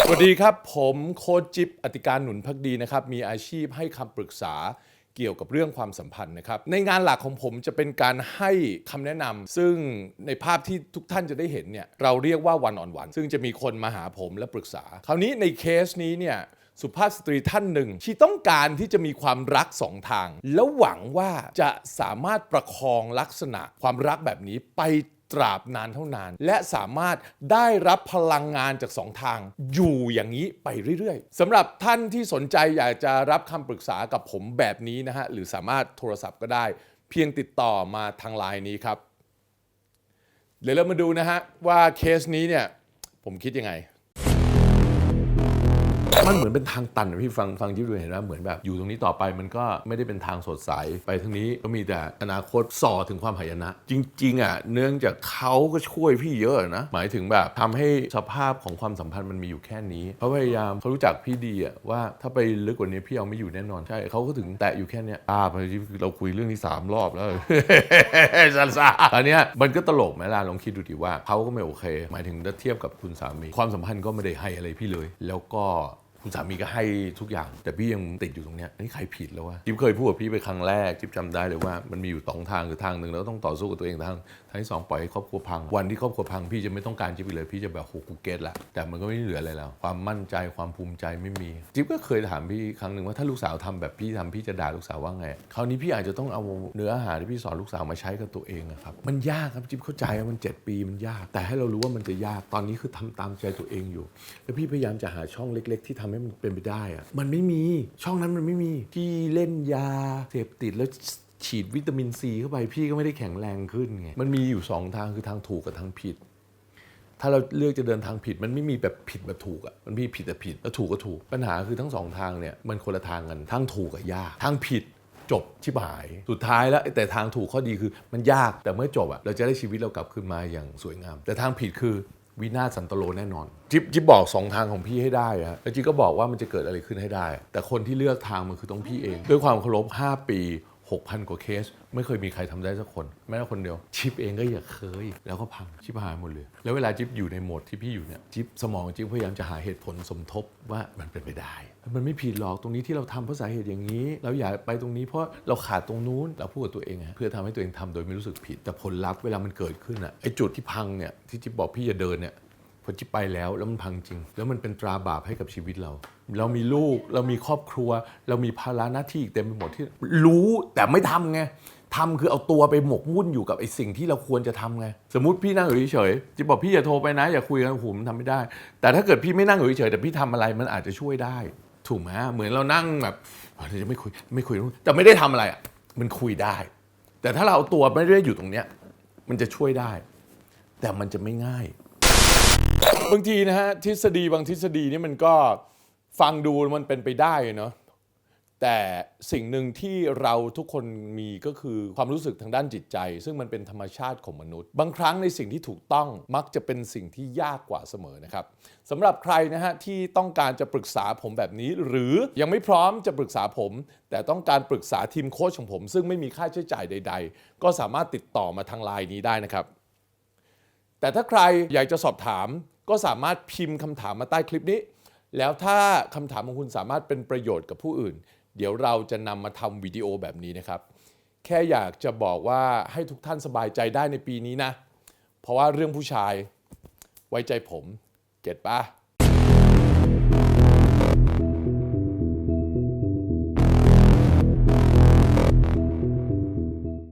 สวัสดีครับผมโค้ชจิ๊บอติการหนุนพักดีนะครับ มีอาชีพให้คำปรึกษาเกี่ยวกับเรื่องความสัมพันธ์นะครับ ในงานหลักของผมจะเป็นการให้คำแนะนำซึ่งในภาพที่ทุกท่านจะได้เห็นเนี่ยเราเรียกว่าวันออนวันซึ่งจะมีคนมาหาผมและปรึกษา คราวนี้ในเคสนี้เนี่ยสุภาพสตรีท่านหนึ่งที่ต้องการที่จะมีความรักสองทาง แล้วหวังว่าจะสามารถประคองลักษณะความรักแบบนี้ไป ตราบนานเท่านาน และสามารถได้รับพลังงานจากสองทาง อยู่อย่างนี้ไปเรื่อยๆสำหรับท่านที่สนใจอยากจะรับคำปรึกษากับผมแบบนี้นะฮะ หรือสามารถโทรศัพท์ก็ได้ เพียงติดต่อมาทางไลน์นี้ครับ เดี๋ยวเรามาดูนะฮะว่าเคสนี้เนี่ยผมคิดยังไง มันเหมือนเป็นทางตันอะพี่ฟังฟังจิ๊บดูเห็นว่าเหมือนแบบอยู่ตรงนี้ต่อไปมันก็ไม่ได้เป็นทางสดใสไปทางนี้ก็มีแต่อนาคตส่อถึงความหายนะ จริง ๆ อะ เนื่องจากเขาก็ช่วยพี่เยอะนะ หมายถึงแบบทำให้สภาพของความสัมพันธ์มันมีอยู่แค่นี้เขาพยายามเขารู้จักพี่ดีอะว่าถ้าไปลึกกว่านี้พี่เอาไม่อยู่แน่นอนใช่เขาก็ถึงแตะอยู่แค่เนี้ยอ่าพอดีเราคุยเรื่องนี้สามรอบแล้วซาซาตอนเนี้ยมันก็ตลกไหมล่ะลองคิดดูดิว่าเขาก็ไม่โอเค หมายถึงถ้าเทียบกับคุณสามีความสัมพันธ์ก็ไม่ได้ให้อะไรพี่เลย แล้วก็ คุณสามีก็ให้ทุกอย่าง แต่พี่ยังติดอยู่ตรงเนี้ยนี่ใครผิดแล้ววะจิ๊บเคยพูดกับพี่ไปครั้งแรกจิ๊บจำได้เลยว่ามันมีอยู่สองทางคือทางหนึ่งแล้วต้องต่อสู้กับตัวเองทางทางที่สองปล่อยให้ครอบครัวพัง วันที่ครอบครัวพังพี่จะไม่ต้องการจิ๊บอีกเลย พี่จะแบบโหกูเก็ตละแต่มันก็ไม่เหลืออะไรแล้วความมั่นใจความภูมิใจไม่มี จิ๊บก็เคยถามพี่ครั้งหนึ่งว่าถ้าลูกสาวทำแบบพี่ทำพี่จะด่าลูกสาวว่าไงคราวนี้พี่อาจจะต้องเอาเนื้ออาหารที่พี่สอนลูกสาวมาใช้กับตัวเองอะครับมันยากครับจิ๊บเข้าใจว่ามัน 7 ปีมันยาก แต่ให้เรารู้ว่ามันจะยากตอนนี้คือทำตามใจตัวเองอยู่ แล้วพี่พยายามจะหาช่องเล็ก ๆ ที่ทำให้มันเป็นไปได้อะมันไม่มีช่องนั้นมันไม่มีที่เล่นยาเสพติดแล้วฉีดวิตามินซีเข้าไปพี่ก็ไม่ได้แข็งแรงขึ้นไงมันมีอยู่สองทางคือทางถูกกับทางผิด ถ้าเราเลือกจะเดินทางผิด มันไม่มีแบบผิดแบบถูกอะ่ะมันมีผิดแต่ผิดแล้วถูกก็ถูกปัญหาคือทั้งสองทางเนี่ยมันคนละทางกันทางถูกกับยากทางผิดจบชิบหาย สุดท้ายแล้วแต่ทางถูกข้อดีคือมันยากแต่เมื่อจบอะ่ะเราจะได้ชีวิตเรากลับคืนมาอย่างสวยงาม แต่ทางผิดคือ วินาศสันตโลแน่นอน จิ๊บจิ๊บบอกสองทางของพี่ให้ได้อะแล้วจิ๊บก็บอกว่ามันจะเกิดอะไรขึ้นให้ได้ แต่คนที่เลือกทางมันคือต้องพี่เอง ด้วยความเคารพ5ปี 6,000 กว่าเคส ไม่เคยมีใครทำได้สักคน แม้แต่คนเดียวชิปเองก็อย่าเคย แล้วก็พังชิปหายหมดเลย แล้วเวลาจิ๊บอยู่ในโหมดที่พี่อยู่เนี่ยจิ๊บสมองจิ๊บพยายามจะหาเหตุผลสมทบว่ามันเป็นไปได้ มันไม่ผิดหรอกตรงนี้ที่เราทำเพราะสาเหตุอย่างนี้ เราอย่าไปตรงนี้เพราะเราขาดตรงนู้นเราพูดกับตัวเองอะเพื่อทำให้ตัวเองทำโดยไม่รู้สึกผิด แต่ผลลัพธ์เวลามันเกิดขึ้นอะไอจุดที่พังเนี่ยที่จิ๊บบอกพี่อย่าเดินเนี่ย พอจิบไปแล้วแล้วมันพังจริง แล้วมันเป็นตราบาปให้กับชีวิตเรา เรามีลูกเรามีครอบครัว เรามีภาระหน้าที่อีกเต็มไปหมดที่รู้แต่ไม่ทำไงทำคือเอาตัวไปหมกมุ่นอยู่กับไอ้สิ่งที่เราควรจะทำไงสมมติพี่นั่งอยู่เฉยๆจิบบอกพี่อย่าโทรไปนะอย่าคุยกันหูมันทำไม่ได้ แต่ถ้าเกิดพี่ไม่นั่งอยู่เฉยแต่พี่ทำอะไรมันอาจจะช่วยได้ ถูกไหมเหมือนเรานั่งแบบเฮ้ยจะไม่คุยไม่คุยแต่ไม่ได้ทำอะไรอะมันคุยได้ แต่ถ้าเราเอาตัวไม่ได้อยู่ตรงเนี้ยมันจะช่วยได้ แต่มันจะไม่ง่าย บางทีนะฮะทฤษฎีบางทฤษฎีนี่มันก็ฟังดูมันเป็นไปได้เนาะแต่สิ่งหนึ่งที่เราทุกคนมีก็คือความรู้สึกทางด้านจิตใจ ซึ่งมันเป็นธรรมชาติของมนุษย์ บางครั้งในสิ่งที่ถูกต้องมักจะเป็นสิ่งที่ยากกว่าเสมอนะครับสำหรับใครนะฮะที่ต้องการจะปรึกษาผมแบบนี้ หรือยังไม่พร้อมจะปรึกษาผม แต่ต้องการปรึกษาทีมโค้ชของผม ซึ่งไม่มีค่าใช้จ่ายใด ๆ ก็สามารถติดต่อมาทางไลน์นี้ได้นะครับแต่ถ้าใครอยากจะสอบถาม ก็สามารถพิมพ์คำถามมาใต้คลิปนี้ แล้วถ้าคำถามของคุณสามารถเป็นประโยชน์กับผู้อื่น เดี๋ยวเราจะนำมาทำวิดีโอแบบนี้นะครับ แค่อยากจะบอกว่าให้ทุกท่านสบายใจได้ในปีนี้นะ เพราะว่าเรื่องผู้ชายไว้ใจผม เก็ตปะ